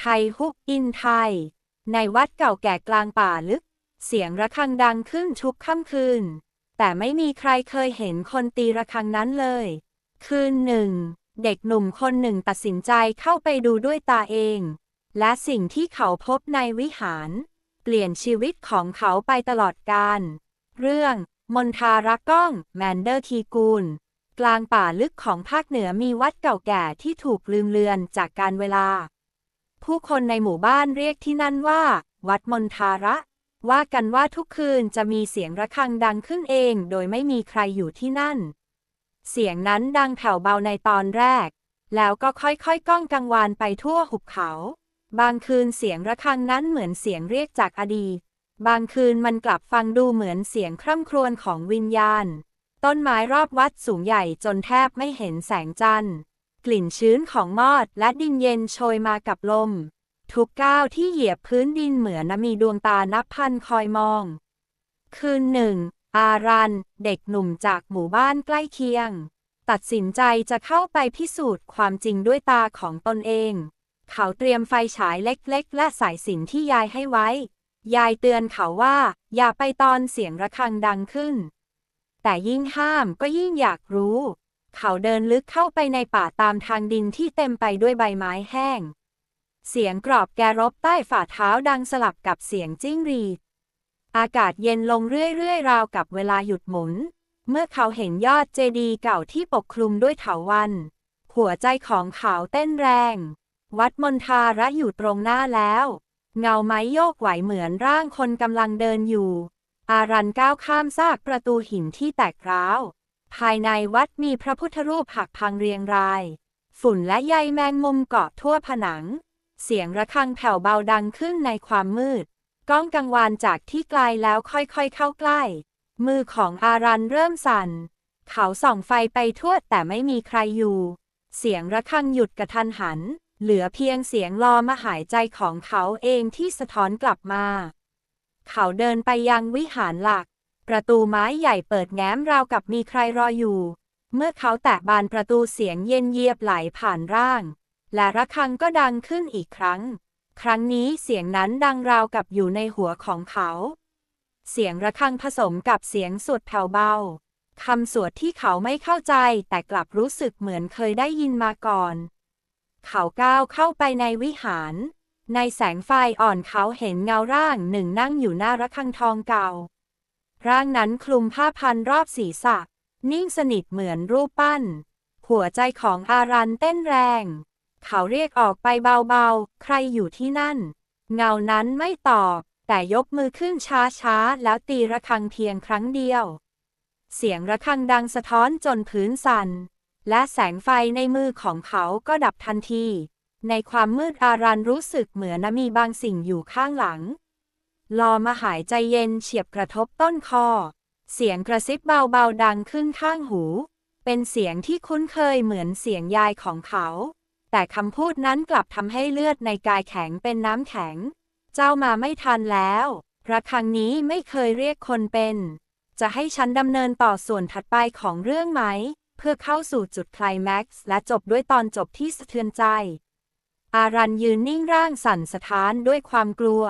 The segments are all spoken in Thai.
ไทยฮุกอินไทย ในวัดเก่าแก่กลางป่าลึก เสียงระฆังดังขึ้นทุกค่ำคืน แต่ไม่มีใครเคยเห็นคนตีระฆังนั้นเลย คืนหนึ่ง เด็กหนุ่มคนหนึ่งตัดสินใจเข้าไปดูด้วยตาเอง และสิ่งที่เขาพบในวิหาร เปลี่ยนชีวิตของเขาไปตลอดกาลเรื่องมนทารักก้อง แมนเดอร์ทีกูล กลางป่าลึกของภาคเหนือมีวัดเก่าแก่ที่ถูกลืมเลือนจากการเวลา ผู้คนในหมู่บ้านเรียกที่นั่นว่า วัดมนทาระ ว่ากันว่าทุกคืนจะมีเสียงระฆังดังขึ้นเองโดยไม่มีใครอยู่ที่นั่น เสียงนั้นดังแผ่วเบาในตอนแรก แล้วก็ค่อยๆก้องกังวานไปทั่วหุบเขา บางคืนเสียงระฆังนั้นเหมือนเสียงเรียกจากอดีต บางคืนมันกลับฟังดูเหมือนเสียงคร่ำครวญของวิญญาณ ต้นไม้รอบวัดสูงใหญ่จนแทบไม่เห็นแสงจันทร์ กลิ่นชื้นของมอดและดินเย็นโชยมากับลม ทุกก้าวที่เหยียบพื้นดินเหมือนมีดวงตานับพันคอยมอง คืนหนึ่ง อารัน เด็กหนุ่มจากหมู่บ้านใกล้เคียง ตัดสินใจจะเข้าไปพิสูจน์ความจริงด้วยตาของตนเอง เขาเตรียมไฟฉายเล็กๆ และสายสิญจนที่ยายให้ไว้ ยายเตือนเขาว่า อย่าไปตอนเสียงระฆังดังขึ้น แต่ยิ่งห้ามก็ยิ่งอยากรู้ เขาเดินลึกเข้าไปในป่าตามทางดินที่เต็มไปด้วยใบไม้แห้ง เสียงกรอบแกรบใต้ฝ่าเท้าดังสลับกับเสียงจิ้งรีด อากาศเย็นลงเรื่อยๆ ราวกับเวลาหยุดหมุน เมื่อเขาเห็นยอดเจดีย์เก่าที่ปกคลุมด้วยเถาวัลย์หัวใจของเขาเต้นแรง วัดมณฑาระอยู่ตรงหน้าแล้ว เงาไม้โยกไหวเหมือนร่างคนกำลังเดินอยู่ อารันก้าวข้ามซากประตูหินที่แตกร้าว ภายในวัดมีพระพุทธรูปหักพังเรียงราย ฝุ่นและใยแมงมุมเกาะทั่วผนัง เสียงระฆังแผ่วเบาดังขึ้นในความมืดก้องกังวานจากที่ไกลแล้วค่อยๆเข้าใกล้ มือของอารันเริ่มสั่น เขาส่องไฟไปทั่วแต่ไม่มีใครอยู่ เสียงระฆังหยุดกระทันหัน เหลือเพียงเสียงลอมาหายใจของเขาเองที่สะท้อนกลับมา เขาเดินไปยังวิหารหลัก ประตูไม้ใหญ่เปิดแง้มราวกับมีใครรออยู่ เมื่อเขาแตะบานประตูเสียงเย็นเยียบไหลผ่านร่าง และระฆังก็ดังขึ้นอีกครั้ง ครั้งนี้เสียงนั้นดังราวกับอยู่ในหัวของเขา เสียงระฆังผสมกับเสียงสวดแผ่วเบาคำสวดที่เขาไม่เข้าใจแต่กลับรู้สึกเหมือนเคยได้ยินมาก่อน เขาก้าวเข้าไปในวิหาร ในแสงไฟอ่อนเขาเห็นเงาร่างหนึ่งนั่งอยู่หน้าระฆังทองเก่า ร่างนั้นคลุมผ้าพันรอบศีรษะ นิ่งสนิทเหมือนรูปปั้น หัวใจของอารันเต้นแรง เขาเรียกออกไปเบาๆ ใครอยู่ที่นั่น เงานั้นไม่ตอบ แต่ยกมือขึ้นช้าๆ แล้วตีระฆังเพียงครั้งเดียว เสียงระฆังดังสะท้อนจนพื้นสั่น และแสงไฟในมือของเขาก็ดับทันที ในความมืดอารันรู้สึกเหมือนมีบางสิ่งอยู่ข้างหลัง ลอมาหายใจเย็นเฉียบกระทบต้นคอ เสียงกระซิบเบาๆดังขึ้นข้างหู เป็นเสียงที่คุ้นเคยเหมือนเสียงยายของเขา แต่คำพูดนั้นกลับทำให้เลือดในกายแข็งเป็นน้ำแข็ง เจ้ามาไม่ทันแล้วระฆังนี้ไม่เคยเรียกคนเป็น จะให้ฉันดำเนินต่อส่วนถัดไปของเรื่องไหม เพื่อเข้าสู่จุดไคลแม็กซ์และจบด้วยตอนจบที่สะเทือนใจ อารันยืนนิ่งร่างสั่นสะท้านด้วยความกลัว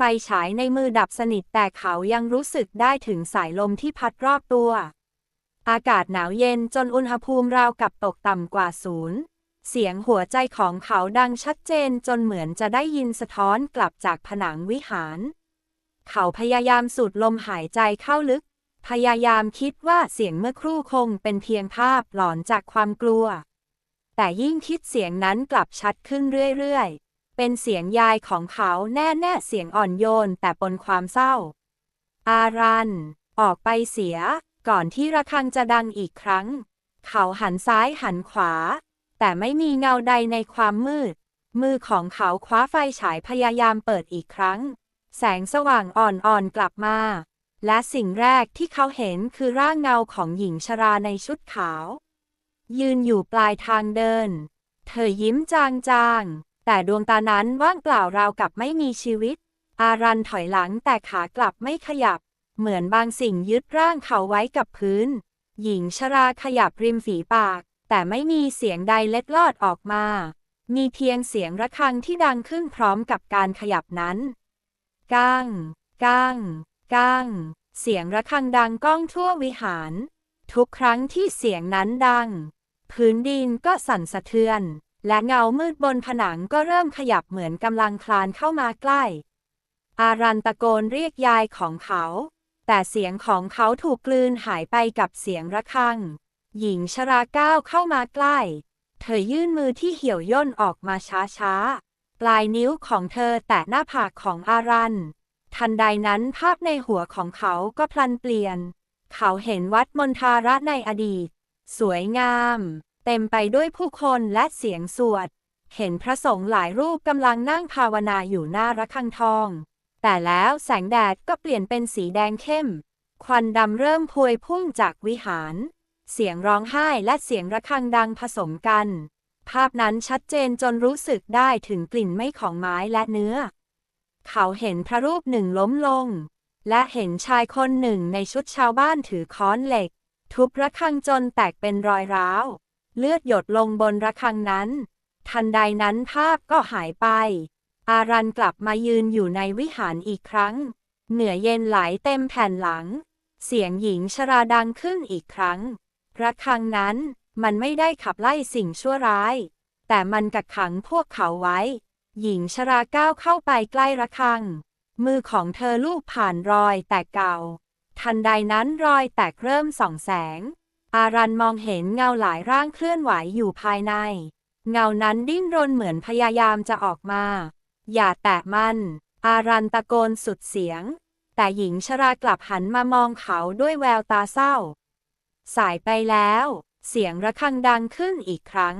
ฟฉายในมือดับสนิทแต่เขายังรู้สึกได้ถึงสายลมที่พัดรอบตัว อากาศหนาวเย็นจนอุณหภูมิราวกับตกต่ำกว่าศูนย์เสียงหัวใจของเขาดังชัดเจนจนเหมือนจะได้ยินสะท้อนกลับจากผนังวิหาร เขาพยายามสูดลมหายใจเข้าลึก พยายามคิดว่าเสียงเมื่อครู่คงเป็นเพียงภาพหลอนจากความกลัว แต่ยิ่งคิดเสียงนั้นกลับชัดขึ้นเรื่อยๆ เป็นเสียงยายของเขาแน่ๆเสียงอ่อนโยนแต่ปนความเศร้า อารัน ออกไปเสีย ก่อนที่ระฆังจะดังอีกครั้ง เขาหันซ้ายหันขวา แต่ไม่มีเงาใดในความมืด มือของเขาคว้าไฟฉายพยายามเปิดอีกครั้ง แสงสว่างอ่อนๆกลับมา และสิ่งแรกที่เขาเห็นคือร่างเงาของหญิงชราในชุดขาว ยืนอยู่ปลายทางเดิน เธอยิ้มจางๆ แต่ดวงตานั้นว่างเปล่าราวกับไม่มีชีวิต อารันถอยหลังแต่ขากลับไม่ขยับ เหมือนบางสิ่งยึดร่างเขาไว้กับพื้น หญิงชราขยับริมฝีปาก แต่ไม่มีเสียงใดเล็ดลอดออกมา มีเพียงเสียงระฆังที่ดังขึ้นพร้อมกับการขยับนั้น ก้างก้างก้างเสียงระฆังดังก้องทั่ววิหาร ทุกครั้งที่เสียงนั้นดัง พื้นดินก็สั่นสะเทือน และเงามืดบนผนังก็เริ่มขยับเหมือนกำลังคลานเข้ามาใกล้ อารันตะโกนเรียกยายของเขา แต่เสียงของเขาถูกกลืนหายไปกับเสียงระฆัง หญิงชราก้าวเข้ามาใกล้ เธอยื่นมือที่เหี่ยวย่นออกมาช้าๆ ปลายนิ้วของเธอแตะหน้าผากของอารัน ทันใดนั้นภาพในหัวของเขาก็พลันเปลี่ยน เขาเห็นวัดมณฑาระในอดีต สวยงาม เต็มไปด้วยผู้คนและเสียงสวด เห็นพระสงฆ์หลายรูปกำลังนั่งภาวนาอยู่หน้าระฆังทอง แต่แล้วแสงแดดก็เปลี่ยนเป็นสีแดงเข้ม ควันดำเริ่มพวยพุ่งจากวิหาร เสียงร้องไห้และเสียงระฆังดังผสมกัน ภาพนั้นชัดเจนจนรู้สึกได้ถึงกลิ่นไม่ของไม้และเนื้อ เขาเห็นพระรูปหนึ่งล้มลง และเห็นชายคนหนึ่งในชุดชาวบ้านถือค้อนเหล็ก ทุบระฆังจนแตกเป็นรอยร้าว เลือดหยดลงบนระฆังนั้น ทันใดนั้นภาพก็หายไป อารันกลับมายืนอยู่ในวิหารอีกครั้ง เหนือเย็นไหลเต็มแผ่นหลัง เสียงหญิงชราดังขึ้นอีกครั้ง ระฆังนั้นมันไม่ได้ขับไล่สิ่งชั่วร้าย แต่มันกักขังพวกเขาไว้ หญิงชราก้าวเข้าไปใกล้ระฆัง มือของเธอลูบผ่านรอยแตกเก่า ทันใดนั้นรอยแตกเริ่มส่องแสง อารันมองเห็นเงาหลายร่างเคลื่อนไหวอยู่ภายใน เงานั้นดิ้นรนเหมือนพยายามจะออกมา อย่าแตะมัน อารันตะโกนสุดเสียง แต่หญิงชรากลับหันมามองเขาด้วยแววตาเศร้า สายไปแล้ว เสียงระฆังดังขึ้นอีกครั้ง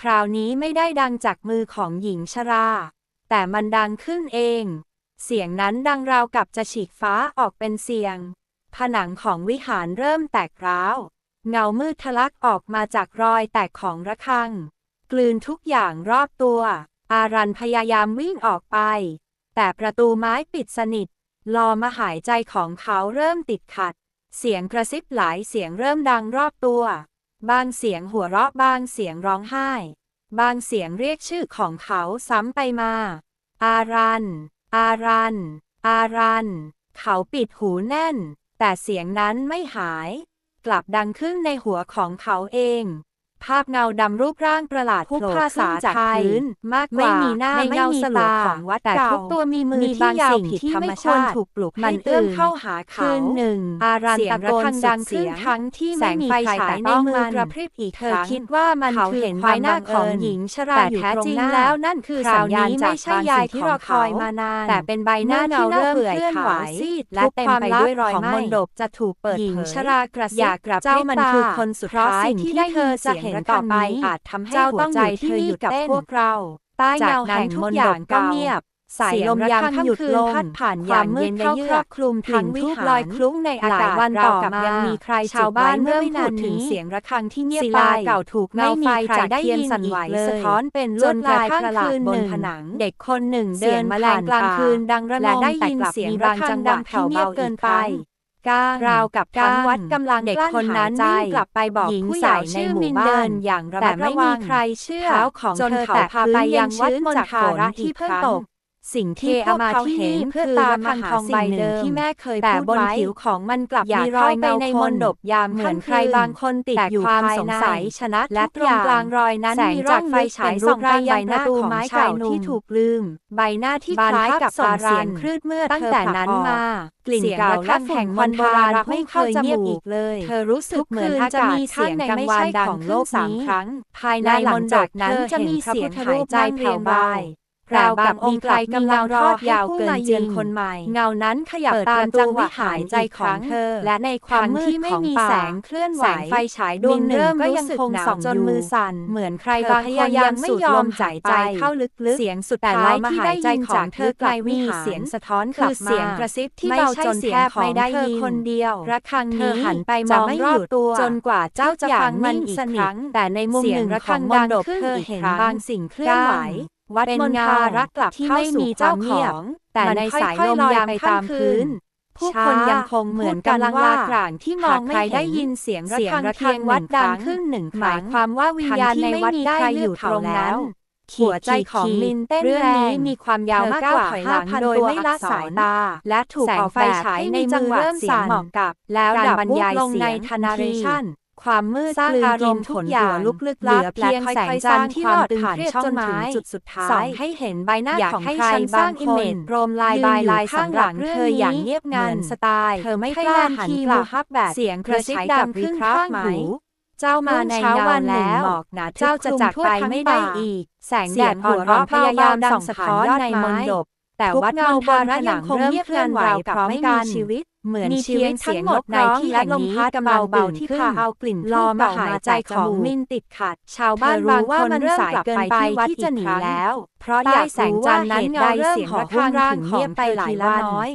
คราวนี้ไม่ได้ดังจากมือของหญิงชรา แต่มันดังขึ้นเอง เสียงนั้นดังราวกับจะฉีกฟ้าออกเป็นเสียง ผนังของวิหารเริ่มแตกร้าว เงามืดทะลักออกมาจากรอยแตกของระฆัง กลืนทุกอย่างรอบตัว อารันพยายามวิ่งออกไป แต่ประตูไม้ปิดสนิท ลอมาหายใจของเขาเริ่มติดขัด เสียงกระซิบหลายเสียงเริ่มดังรอบตัว บางเสียงหัวเราะบางเสียงร้องไห้ บางเสียงเรียกชื่อของเขาซ้ำไปมา อารัน อารัน อารัน เขาปิดหูแน่น แต่เสียงนั้นไม่หาย กลับดังขึ้นในหัวของเขาเอง ภาพเงาดำรูปร่างประหลาดพุกภาษาจากพื้นมากกว่าไม่มีหน้าไม่มีสลาของวัดแต่ทุกตัวมีมือที่ยางผิดธรรมชาติถูกปลุกมันเอื้อมเข้าหาเขาหนึ่งอารันตะโกนดังขึ้นทั้งที่แสงไรแต่ในมือกระพริบอีกเธอคิดว่ามันคือเห็นใบหน้าของหญิงชราอยู่ตรงหน้าแล้วนั่นคือสัญญาณจากใช่ยายที่รอคอยมานาน แต่เป็นใบหน้าเงาเริ่มเคลื่อนไหวและเต็มไปด้วยรอยไหม้จะถูกเปิดเผยหญิงชรากระซิบเจ้ามันคือคนสุดท้ายที่ได้เธอจะเห็นห็นต่อไปอาจทำให้หัวใจเธอหยุดกับพวกเราใต้เงาแห่งมนดกก็เงียบสายลมยามค่ำคืนพัดผ่านอย่างเย็นเข้าครอบคลุมทางวิหารลอยคลุ้งในอากาศวันต่อมายังมีใครชาวบ้านเริ่มพูดถึงเสียงระฆังที่เงียบไปเก่าถูกเงาไฟใครได้ยินสั่นไหวสะท้อนเป็นลวดลายประหลาดบนผนัง เด็กคนหนึ่งเดินมาแลงกลางคืนดังระงมแต่กลับมีระฆังดังแผ่วเบาเกินไป ก้าราวกับทั้วัดกำลังเด็กคนนั้นวิ่กลับไปบอกผู้ใหญ่ในหมู่บ้านอย่างระมัดระวังใครเชื่อจนเขาพาไปยังวัดมณฑาระที่เพิ่งตก สิ่งที่พวกเขาเห็นเพื่อตามหาสิ่งหนึ่งที่แม่เคยแต่บนผิวของมันกลับมีรอยเงาในมนดบยามเหมือนใครบางคนติดอยู่ความสงสัยชนะและตรงกลางรอยนั้นมีร่องไฟฉายส่องไปยังประตูไม้ชายนุ่มที่ถูกลืม ใบหน้าที่คล้ายกับสารานคลืดเมื่อตั้งแต่นั้นมากลิ่นเก่าและฝุ่นมณฑารัไม่เคยเงียบอีกเลย เธอรู้สึกเหมือนอากาศข้างในวันใช่ของโลกสามครั้ง ภายในหลังจากนั้นจะมีเสียงหายใจแผ่วเบา เราวกับค์ใครกำลังรอดยาวเกินจริงคนใหม่ เงานั้นขยับตามจังหวะหายใจของเธอ และในความมืดที่ไม่มีแสงเคลื่อนไหวไฟฉายดวงหนึ่งก็ยังคงส่องจนมือสั่น เหมือนใครบางพยายามไม่ยอมจ่ายใจเข้าลึกๆ เสียงสุดแต่ไร้ที่ได้ยินจากเธอกลายมีเสียงสะท้อนกลับมาเสียงกระซิบที่เบาจนแทบไม่ได้ยินคนเดียวระคังนี้หันไปมองรอบตัวจนกว่าเจ้าจะฟังมันอีกครั้งแต่ในมุมหนึ่งระคังดังขึ้นเธอเห็นบางสิ่งเคลื่อนไหว วัดมนทารักกลับเข้าสู่ความเงียบแต่ในสายลมยามไปตามพื้นผู้คนยังคงเหมือนกำลังลากลางที่มองไม่ได้ยินเสียงระฆังเทงวัดดังขึ้นหนึ่งหมายความว่าวิญญาณในวัดได้อยู่ตรงนั้นหัวใจของมินเต้นแรงมีความยาวมากกว่า5,000โดยไม่ละสายตา และถูกออกไฟฉายในจังหวะเสียงสหมอกกับ แล้วดับบรรยายเสียงในทนาเรชัน ความมืดสร้างอารมณ์ทุกอย่างลุกลึกลับเพียงแสงจันทร์ที่ลอดผ่านช่องถึงจุดสุดท้ายให้เห็นใบหน้าของใครบางคนโรมลายลายลายข้างหลังเธออย่างเงียบงันสไตล์เธอไม่กล้าหันกลับฮับแบบเสียงกระซิบดังขึ้นข้างหูเจ้ามาในเงาแล้วหมอกหนาเจ้าจะจากไปไม่ได้อีก แสงแดดอ่อนร้อพยายามดังสะท้อนในมนดบ แต่วัดเงาบาพระยังคงเงียบเคลื่อนไหวกับไม่มีชีวิต เหมือนชีวิตทั้งหมดในที่และลมพัดกำลังเบาที่พาเอากลิ่นลอมาหายใจของมินติดขัด ชาวบ้านบางคนเริ่มกลับไปที่วัดที่จะหนีแล้ว เพราะอยากแสงจันทร์นั้นเงาเริ่มหอบร่างของเงียบไปหลายวันน้อย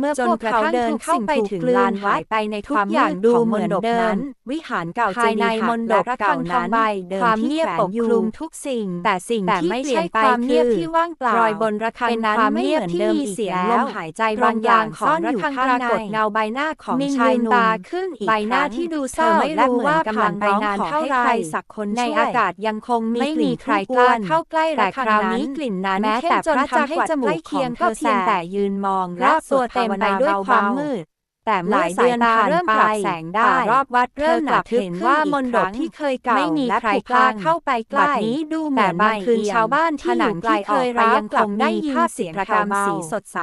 เมื่อพวกเขาเดินเข้าไปถึงลานวัดไปในความมืดดูเหมือนเดินวิหารเก่าภายในมนฑปเก่านั้นใบเดิมความเงียบปกคลุมทุกสิ่ง แต่สิ่งที่ไม่ใช่ความเงียบที่ว่างเปล่ารอยบนระฆังนั้นไม่เหมือนเดิมเสียงลมหายใจบางอย่างซ่อนอยู่ข้างในเงาใบหน้าของชายหนุ่มาขึ้นอีกใบหน้าที่ดูเศร้าและเหมือนกำลังไปนานเท่าไรสักคนในอากาศยังคงมีกลิ่นใครกล้าเข้าใกล้แต่คราวนี้กลิ่นนั้นแม้แต่พระจะให้จมูกของเธอแสบแต่ยืนมองแลบตัวเต็มนไปด้วยความมืด แต่หลายเดือนผ่มปราบแสงได้รอบวัดเริ่มหนักเห็นว่ามนดบที่เคยเก่าและผูกล้าเข้าไปใกล้นี้ดูเหมือนบางคืนชาวบ้านที่หนุ่ไกลออกไปยัลับได้ยินเสียงระฆังสีสดใส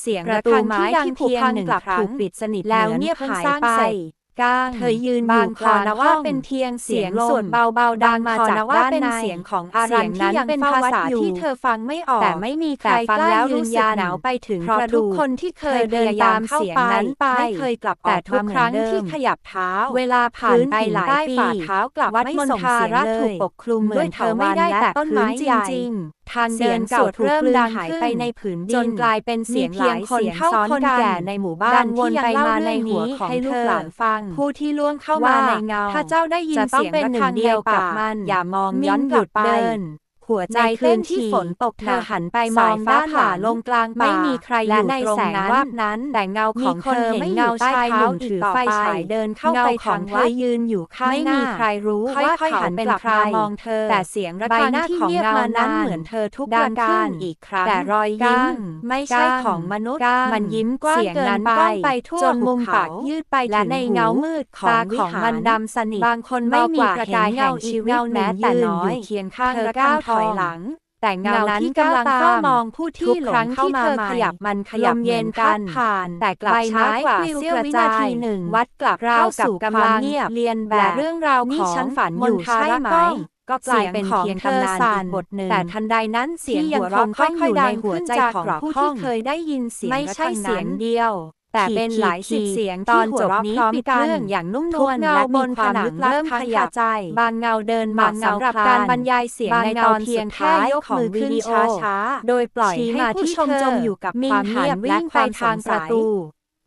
เสียงประตูไม้ที่ผูกพังหนึ่งกลับถูกปิดสนิทแล้วเงียบหายไป ก้งเธอยืนอยู่คอนะว่าเป็นเทียงเสียงส่วนเบาๆดังมาจากด้านในเสียงของอารันที่ยังเป็นภาษาที่เธอฟังไม่ออก แต่ไม่มีใครฟังแล้วรู้สึกหนาวไปถึงกระทุกคนที่เคยเดินตามเสียงนั้นไปเคยกลับแต่ทุกครั้งที่ขยับเท้า เวลาผ่านไปหลายปีเท้ากลับไม่ส่งเสียงเลยถูกปกคลุมเหด้วยเธอไม่ได้แต่ต้นไม้จริงทางเดินเก่าถูกลืมหายไปในผืนดินจนกลายเป็นเสียงหลายเสียงเท่าคนแก่ในหมู่บ้านที่ยังเล่าเรื่องนี้ให้ลูกหลานฟังผู้ที่ล่วงเข้ามาในเงา ถ้าเจ้าได้ยินเสียงระฆังเในปากมัน อย่ามองย้อนกลับไปัวใจเคลื่นที่ฝนตกเธอหันไปมองฟ้าผ่าลงกลางป่าไม่มีใครอยู่ตรงนั้นวาบนั้น แต่เงาของเธอไม่อยู่ใต้เท้าถือไฟฉายเดินเข้าไปทางเธอยืนอยู่ข้างหน้า ไม่มีใครรู้ว่าเขาเป็นใครมองเธอ แต่เสียงระฆังที่เงียบมานั้นเหมือนเธอทุกประการอีกครั้งแต่รอยยิ้มไม่ใช่ของมนุษย์มันยิ้มกว้างเกินไปทั่วมุมปากยืดไปและในเงามืดของวิหมันดำสนิทบางคนไม่มีกระจายเงาชีวิตแม้แต่น้อยเคียงข้างเธอก้าวถอยอยหลัง แต่เงานั้นกำลังเฝ้ามองผู้ที่หลงเข้ามาขยับมันขยับเย็นกันผ่าน แต่กลับช้ากว่าเสี้ยววินาทีหนึ่งวัดกลับเข้าสู่กำลังเงียบเรียนแบบเรื่องราวของฉันฝันอยู่ใช่ไหมก็เสียงเป็นเพียงตำนานอีบทหนึ่งแต่ทันใดนั้นเสียงหัวเราะค่อยๆดังขึ้นจากกรอบผู้ที่เคยได้ยินเสียงไม่ใช่เสียงเดียว แต่เป็นหลายสิบเสียงตอนจบนี้ปิดเครื่องอย่างนุ่มนวลและบนผนังเริ่มขยับใจ บางเงาเดินบาสำหรับการบรรยายเสียงในตอนเพียงแค่ยกมือขึ้นช้าๆ โดยปล่อยให้ผู้ชมจมอยู่กับความเงียบและความทางประตู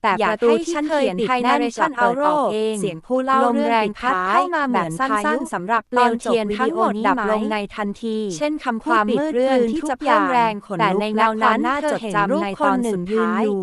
แต่ประตูที่ฉันเขียติดแน่นฉันเอาโรเองเสียงผู้เล่าลมแรงพัดเข้ามาแบบสั้นๆสำหรับเปลวเทียนทั้งหมดดับลงในทันที เช่นคำความมืดเรื่องที่จะเพิ่มแรงขนลุกแต่ในเงานั้นน่าจรูปในตอนสุยืนอยู่